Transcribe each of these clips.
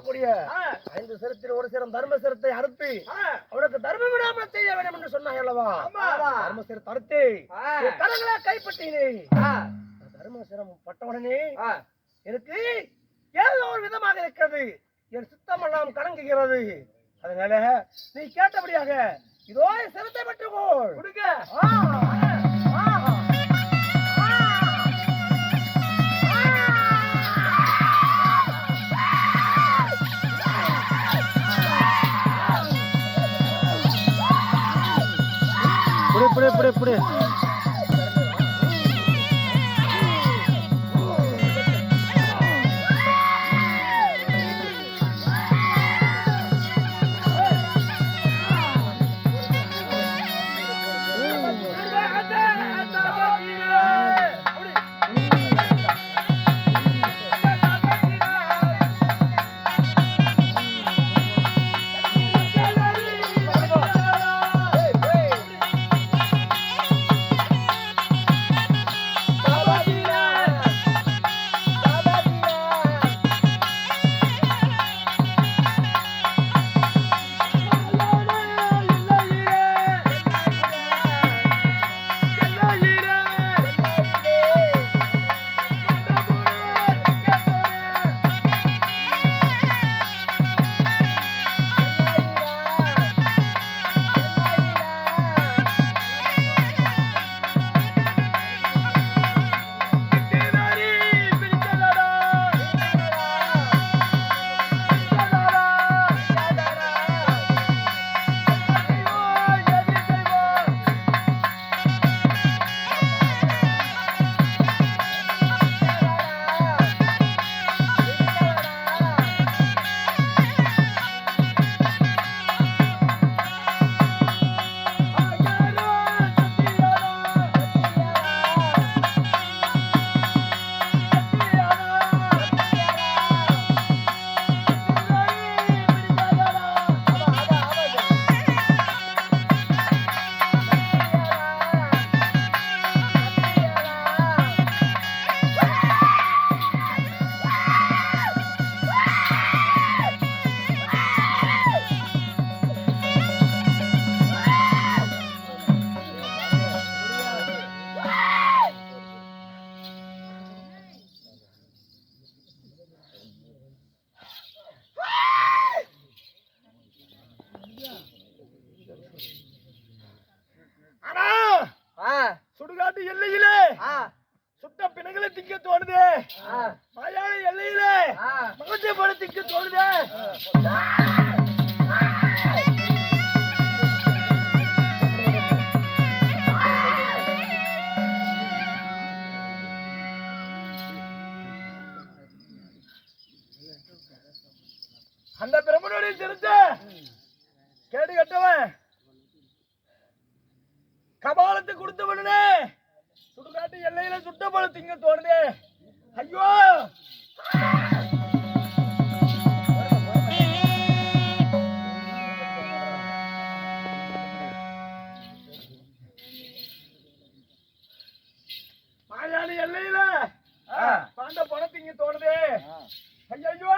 சொல்லக்கூடிய ஐந்து சிரத்தில் ஒரு சிரம் தர்ம சிரத்தை அறுத்து அவனுக்கு தர்மம் விடாமல் செய்ய வேண்டும் என்று சொன்னாங்க அல்லவா. தர்ம சிரத்தை அறுத்து கரங்களை கைப்பற்றினே. தர்ம சிரம் பட்டவுடனே எனக்கு ஏதோ ஒரு விதமாக இருக்கிறது. என் சித்தமெல்லாம் கலங்குகிறது. அதனால நீ கேட்டபடியாக இதோ சிரத்தை பெற்றுக்கோள். கொடுக்க ఇప్పుడే ఇప్పుడే மகஜ திங்க அந்த பிரம்மனுடைய திருத்த கேடு கட்டவன் கபாலத்தை கொடுத்தவனே சுடுகாட்டு எல்லையில சுட்ட பழ திங்க தோணுதே. ஐயோ. ஐயோ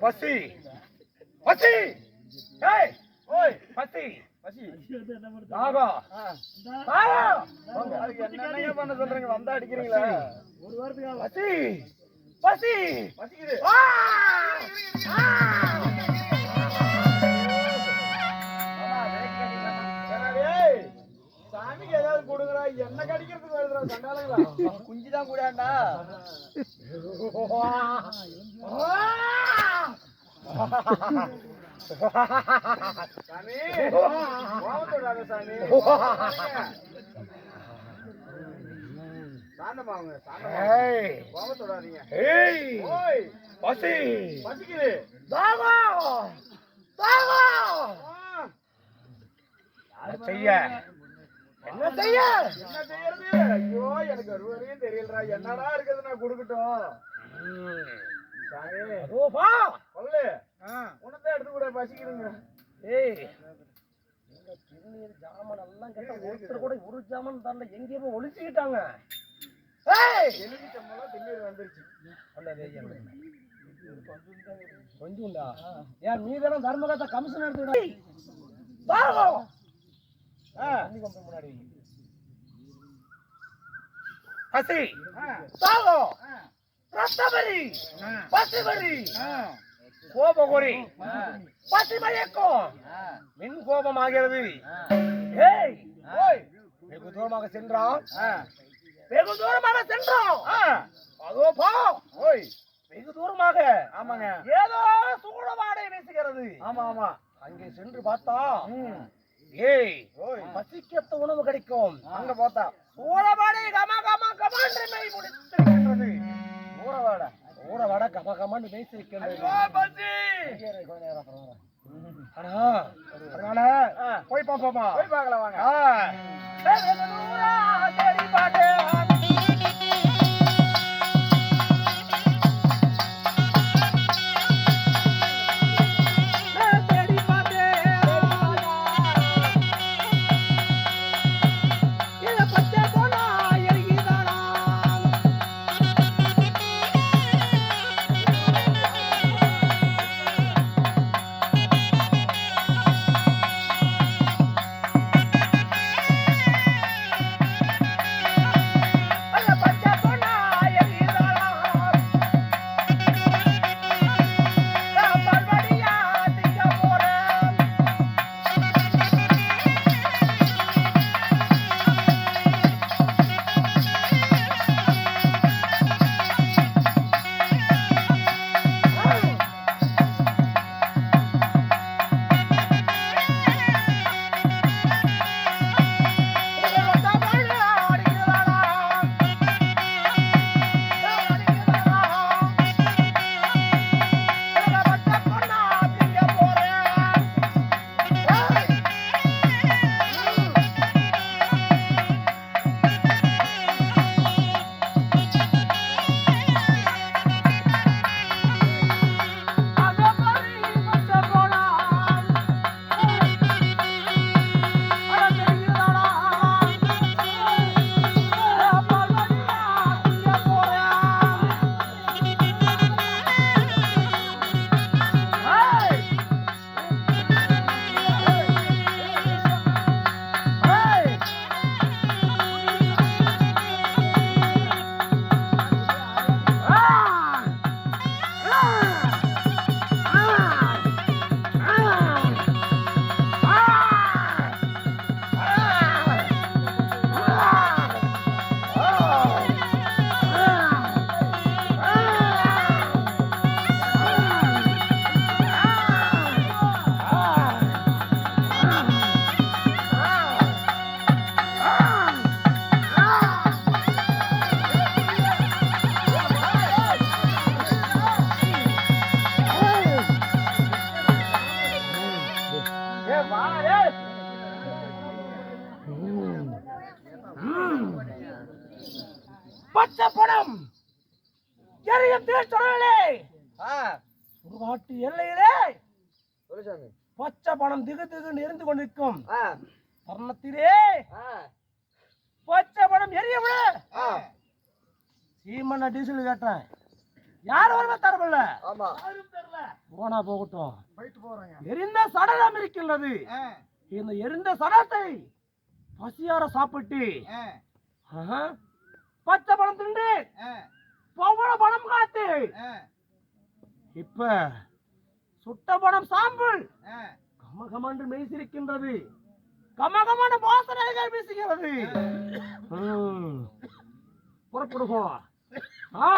பசி. பசி. ஏய் ஓய் பசி. பசி. தாகம் அதுக்கு என்னென்ன பண்ண சொல்றீங்க? வந்தா அடிக்கிறீங்களா? ஒரு வாரத்துக்கு பசி. பசி. பசிக்குது. ஆ! சாமிக்கு ஏதாவது கொடுங்கடா என்ன கடிக்கிறதுக்கு வருதுடா சண்டாளங்களா குஞ்சு தான் கூடாண்டா. பசி. பசிக்குது. செய்ய? என்ன செய்ய? என்ன செய்யறது? ஐயோ எனக்கு ஒரு வரையும் தெரியலடா. என்னடா இருக்குது நான் கொடுக்கட்டும். உனதான் எடுத்து கூட பசிக்குதுங்க. ஏய். திருநீர் ஜாமான் எல்லாம் கேட்டா ஒருத்தர் கூட ஒரு ஜாமான் தரல. எங்கேயுமே ஒளிச்சுக்கிட்டாங்க ஏய். எலும்பி சம்பளம் திண்ணீர் வந்துருச்சு அல்ல வேய் கொஞ்சம் உண்டா ஏன் நீ தானே தர்மகத்தை கமிஷன் எடுத்துக்கிட்ட தாகம் தண்ணி கொண்டு முன்னாடி வை. பசி தாகம் ரத்தபரி பசிபரி கோபகுரி பசி மயக்கம் மின் கோபம் ஆகிறது ஏய் வெகு தூரமாக சென்றான். வெகு தூரமாக சென்றோம் அதோ பா. ஓய். வெகு தூரமாக ஆமாங்க. ஏதோ சூழவாடை வீசுகிறது. ஆமா ஆமா. அங்கே சென்று பார்த்தா ஏய் ஓய். பசிக்கத்த உணவு கிடைக்கும். அங்க போத்தா சூழவாடை கம கம கமான்று மெய் முடித்திருக்கின்றது. ஊறவாடை ஊறவாடை கம கமான்னு பேசியிருக்கின்றது இங்கே இரு, கொஞ்ச நேரம் அப்புறம். ஆனா, அதனால போய் பாப்போமா? போய் பார்க்கலாம் வாங்க. பச்சை பணம் எரியும் தீர்த்தொழிலே எல்லையிலே சொல்லு சாமி. பச்சை பணம் திகு திகுன்னு எரிந்து கொண்டிருக்கும். தருணத்திலே பச்சை பணம் எரிய விட ஆ. சீமண்ண டீசல் கேட்டேன். யார் வருவா தரவில்ல போனா போகட்டும். எரிந்த சடலம் இருக்கின்றது இந்த எரிந்த சடலத்தை பசியார சாப்பிட்டு பச்சை பணம் தின்று பவள பணம் காத்து இப்ப சுட்ட பணம் சாம்பல். கமகமன்று மெய்சிருக்கின்றது கமகமான வாசனைகள் வீசுகிறது. புறப்படுவோம். ஆ.